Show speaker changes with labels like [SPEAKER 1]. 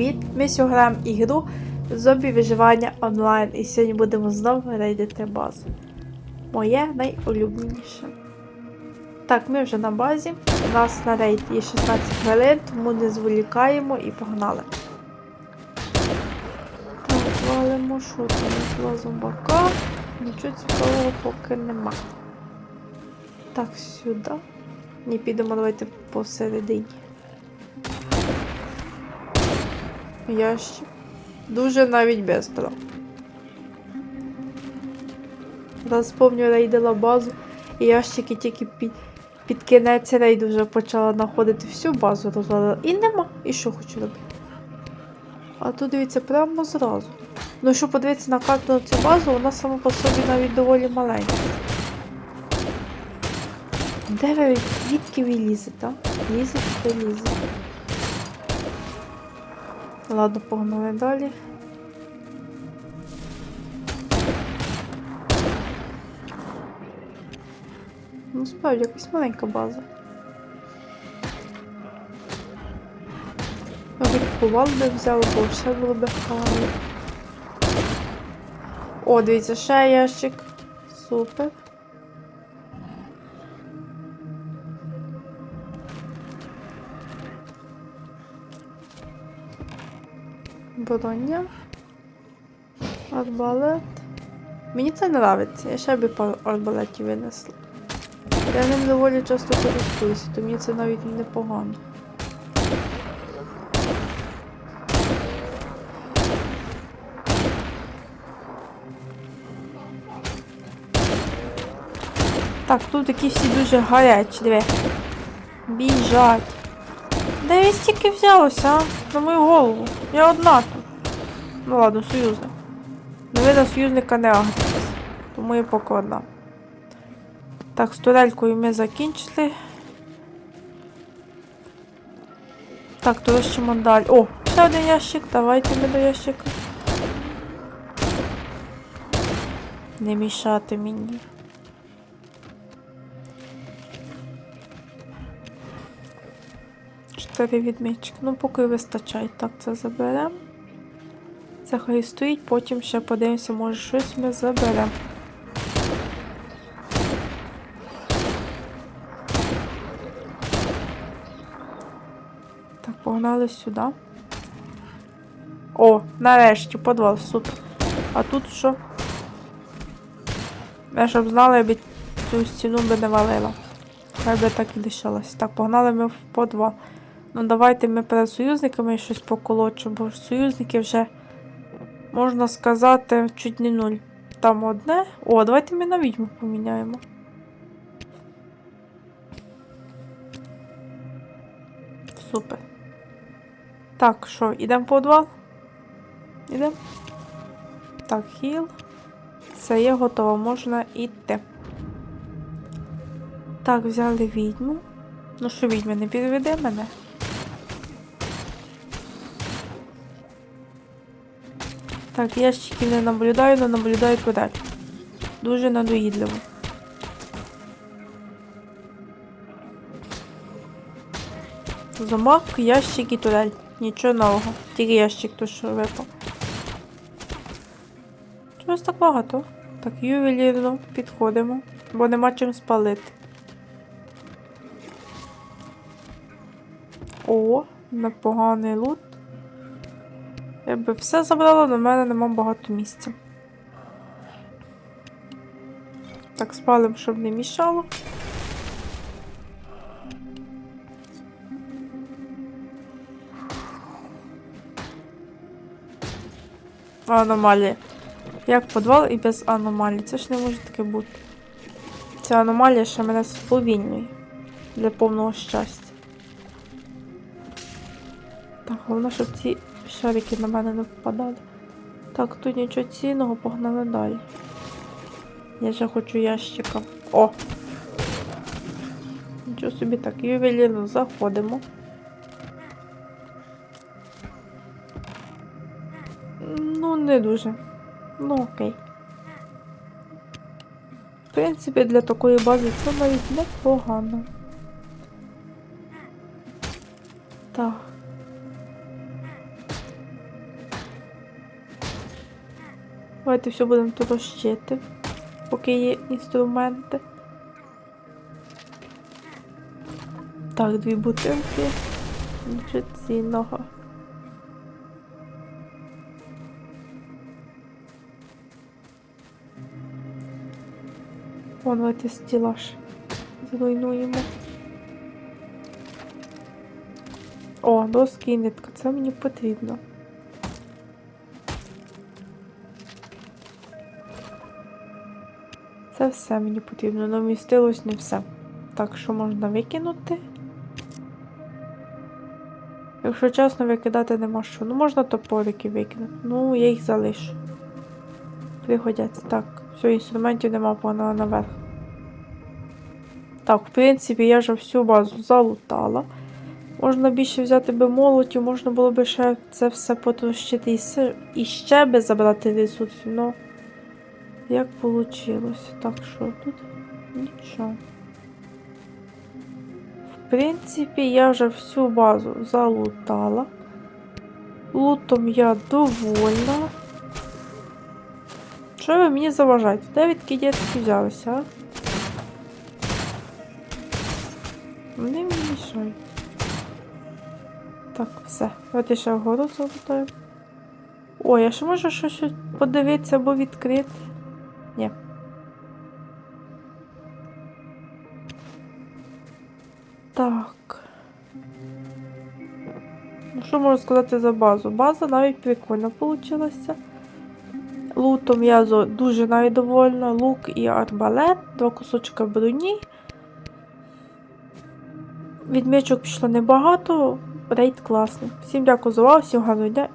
[SPEAKER 1] Привіт! Ми сьогодні граємо ігру Зомбі виживання онлайн і сьогодні будемо знову рейдити базу. Моє найулюбленіше. Так, ми вже на базі. У нас на рейд є 16 хвилин, тому не зволікаємо і погнали. Так, валимо, що там два зомбака. Нічого цікавого поки нема. Так, сюди. Ні, підемо давайте посередині. Ящик. Дуже навіть бестро. Раз помню, рейдила базу, і ящики тільки під, під кінець рейду вже почала знаходити всю базу розвалила. І нема. І що хочу робити? А тут дивіться, прямо зразу. Ну, якщо подивитися на карту на цю базу, вона сама по собі навіть доволі маленька. Де ви звідки ви лізете? Лізете, лізете. Ладно, погнали далі. Ну, справді, якась маленька база. Повал би взяли, бо все було би гарно. О, дивіться, ще ящик. Супер. Броня. Арбалет. Мені це подобається. Я ще б пару арбалетів винесла. Я ним доволі часто користуюся, то мені це навіть непогано. Так, тут такі всі дуже гарячі, диви. Біжать. Де він стільки взялося, а? На мою голову. Я одна тут. Ну ладно, союзник. Ну ви на союзника не агритесь. Тому я поки одна. Так, з турелькою ми закінчили. Так, ще далі. О, ще один ящик. Давайте ми до ящика. Не мішати мені. Чотири відмічки. Ну, поки вистачає. Так, це заберемо. Це хай стоїть, потім ще подивимося, може щось ми заберемо. Так, погнали сюди. О, нарешті, подвал, супер. А тут що? Я щоб знала, я б цю стіну би не валила. Хай би так і лишилась. Так, погнали ми в подвал. Ну, давайте ми перед союзниками щось поколочимо, бо союзники вже, можна сказати, чуть не нуль. Там одне. О, давайте ми на відьму поміняємо. Супер. Так, що, ідемо в подвал? Ідемо. Так, хіл. Все є готово, можна йти. Так, взяли відьму. Ну що, відьма, не підведе мене? Так, ящиків не наблюдаю, але наблюдаю подаль. Дуже надоїдливо. Замок, ящик і турель. Нічого нового. Тільки ящик то, що випав. Чогось так багато. Так, ювелірно підходимо, бо нема чим спалити. О, непоганий лут. Я би все забрала, але в мене нема багато місця. Так, спалимо, щоб не мішало. Аномалія. Як подвал і без аномалій. Це ж не може таке бути. Ця аномалія ще мене сповільнює для повного щастя. Так, головне, щоб ці шарики на мене не попадали. Так, тут нічого цінного, погнали далі. Я ще хочу ящика. О! Нічого собі так, ювелірно заходимо. Ну, не дуже. Ну, окей. В принципі, для такої бази це навіть непогано. Так. Давайте все будемо тут розчити, поки є інструменти. Так, дві бутилки. Дуже цінного. Вон давайте стілаж зруйнуємо. О, доски і нитка, це мені потрібно. Це все мені потрібно, але вмістилось не все. Так, що можна викинути? Якщо чесно, викидати нема що. Ну, можна топорики викинути. Ну, я їх залишу. Пригодяться. Так, все, інструментів нема, погнала наверх. Так, в принципі, я вже всю базу залутала. Можна більше взяти би молотів, можна було би ще це все потрощити і, ще би забрати ресурсів, ну як вийшло? Так, що тут? Нічого. В принципі, я вже всю базу залутала. Лутом я довольна. Що ви мені заважаєте? Де відки дітки взялися, а? Вони мені мішають. Так, все. Давайте ще вгору залутаємо. О, я ще можу щось подивитися або відкрити. Ні. Так. Ну, що можу сказати за базу? База навіть прикольна вийшла. Лутом я дуже навіть довольна. Лук і арбалет, два кусочка броні. Відмічок пішло небагато. Рейд класний. Всім дякую за увагу, всім гарного дня.